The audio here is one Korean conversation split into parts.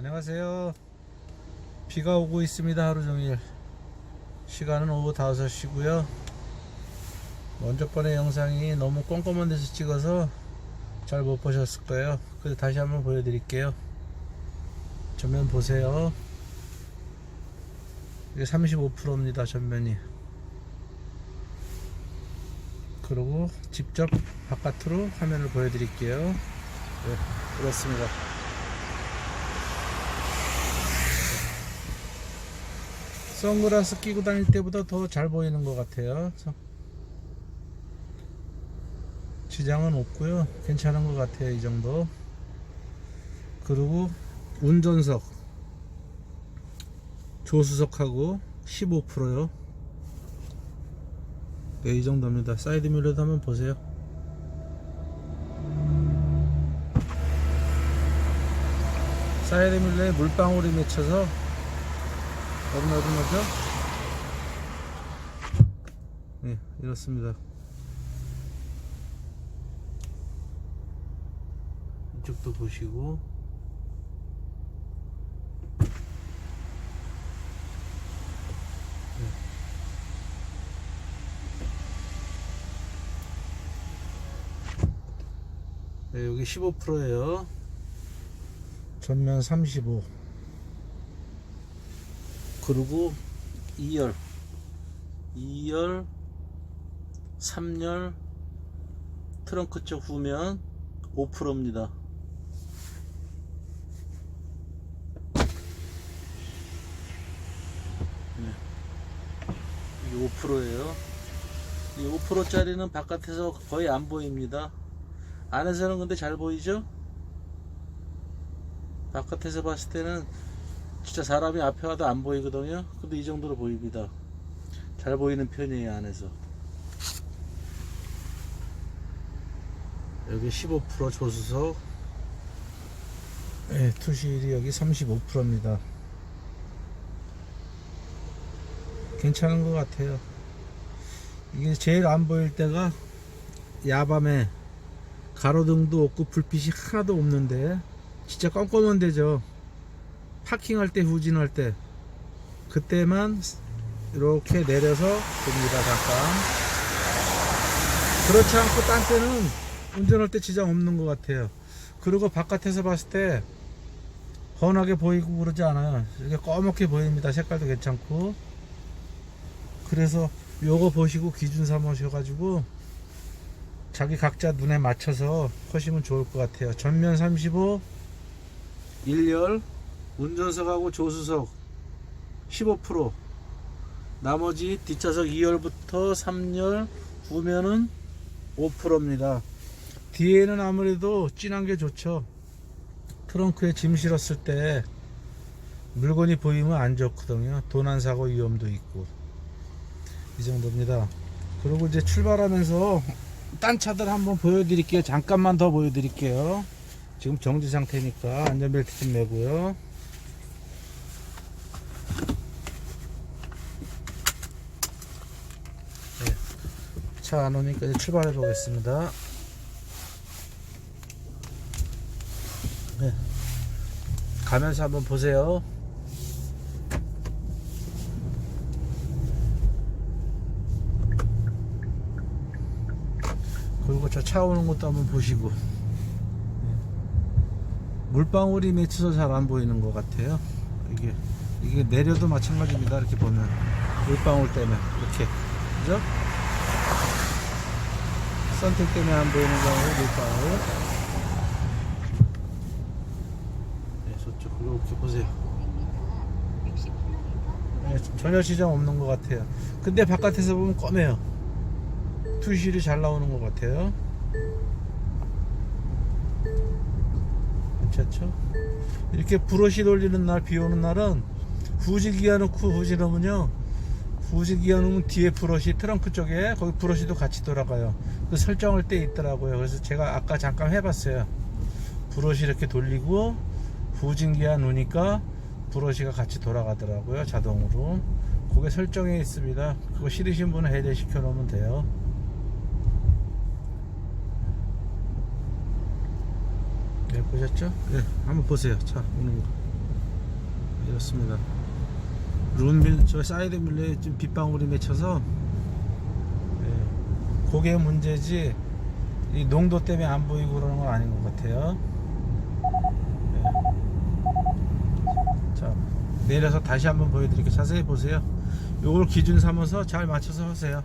안녕하세요. 비가 오고 있습니다. 하루 종일. 시간은 오후 5시고요. 먼저 번의 영상이 너무 꼼꼼한 데서 찍어서 잘 못 보셨을 거예요. 그래서 다시 한번 보여드릴게요. 전면 보세요. 이게 35%입니다. 전면이. 그리고 직접 바깥으로 화면을 보여드릴게요. 네, 그렇습니다. 선글라스 끼고 다닐 때보다 더 잘 보이는 것 같아요. 서- 지장은 없고요. 괜찮은 것 같아요. 이 정도. 그리고 운전석 조수석하고 15%요. 네, 이 정도입니다. 사이드 mirror도 한번 보세요. 사이드 밀러에 물방울이 맺혀서 어른어른하죠? 네, 이렇습니다. 이쪽도 보시고 네. 네, 여기 15%예요. 전면 35. 그리고 2열, 2열, 3열, 트렁크 쪽 후면 5%입니다. 네. 이게 5%예요. 이 5%짜리는 바깥에서 거의 안 보입니다. 안에서는 근데 잘 보이죠? 바깥에서 봤을 때는 진짜 사람이 앞에 와도 안 보이거든요. 근데 이 정도로 보입니다. 잘 보이는 편이에요, 안에서. 여기 15% 조수석. 네, 투실이 여기 35%입니다. 괜찮은 것 같아요. 이게 제일 안 보일 때가 야밤에 가로등도 없고 불빛이 하나도 없는데 진짜 껌껌한 데죠. 파킹할 때 후진할 때 그때만 이렇게 내려서 봅니다 잠깐. 그렇지 않고 딴 때는 운전할 때 지장 없는 것 같아요. 그리고 바깥에서 봤을 때 훤하게 보이고 그러지 않아요. 이게 꺼멓게 보입니다. 색깔도 괜찮고. 그래서 요거 보시고 기준 삼으셔 가지고 자기 각자 눈에 맞춰서 하시면 좋을 것 같아요. 전면 35 1열 운전석하고 조수석 15% 나머지 뒷좌석 2열부터 3열 후면은 5%입니다. 뒤에는 아무래도 진한 게 좋죠. 트렁크에 짐 실었을 때 물건이 보이면 안 좋거든요. 도난 사고 위험도 있고. 이 정도입니다. 그리고 이제 출발하면서 딴 차들 한번 보여드릴게요. 잠깐만 더 보여드릴게요. 지금 정지 상태니까 안전벨트 좀 매고요. 차 안 오니까 이제 출발해 보겠습니다. 네. 가면서 한번 보세요. 그리고 저 차 오는 것도 한번 보시고. 물방울이 맺혀서 잘 안 보이는 것 같아요. 이게 이게 내려도 마찬가지입니다. 이렇게 보면 물방울 때문에 이렇게 그죠? 선택 때문에 안 보이는 경우 물방울. 네, 저쪽 이렇게 보세요. 네, 전혀 지장 없는 것 같아요. 근데 바깥에서 보면 검해요. 투실이 잘 나오는 것 같아요. 괜찮죠? 이렇게 브러쉬 돌리는 날, 비 오는 날은 후지기어 놓고 후진하면요. 후지기어 놓으면 뒤에 브러쉬, 트렁크 쪽에 거기 브러쉬도 같이 돌아가요. 그 설정할 때 있더라고요. 그래서 제가 아까 잠깐 해봤어요. 브러쉬 이렇게 돌리고 후진기어 놓으니까 브러쉬가 같이 돌아가더라고요. 자동으로. 그게 설정에 있습니다. 그거 싫으신 분은 해제시켜 놓으면 돼요. 네, 보셨죠? 네, 한번 보세요. 차 오는 거. 그렇습니다. 룬밀 저 사이드 밀러에 좀 빗방울이 맺혀서 예, 그게 문제지 이 농도 때문에 안 보이고 그러는 건 아닌 것 같아요. 예. 자 내려서 다시 한번 보여드릴게요. 자세히 보세요. 요걸 기준 삼아서 잘 맞춰서 하세요.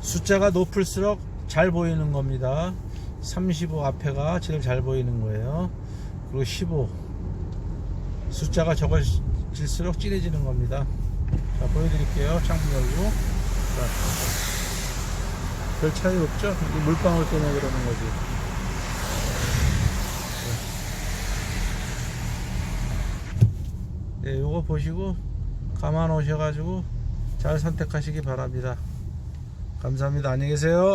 숫자가 높을수록 잘 보이는 겁니다. 35 앞에가 제일 잘 보이는 거예요. 그리고 15 숫자가 적어 질수록 진해지는 겁니다. 자 보여드릴게요. 창문 열고 자, 별 차이 없죠? 이게 물방울 때문에 그러는 거지. 네, 요거 보시고 감안 오셔가지고 잘 선택하시기 바랍니다. 감사합니다. 안녕히 계세요.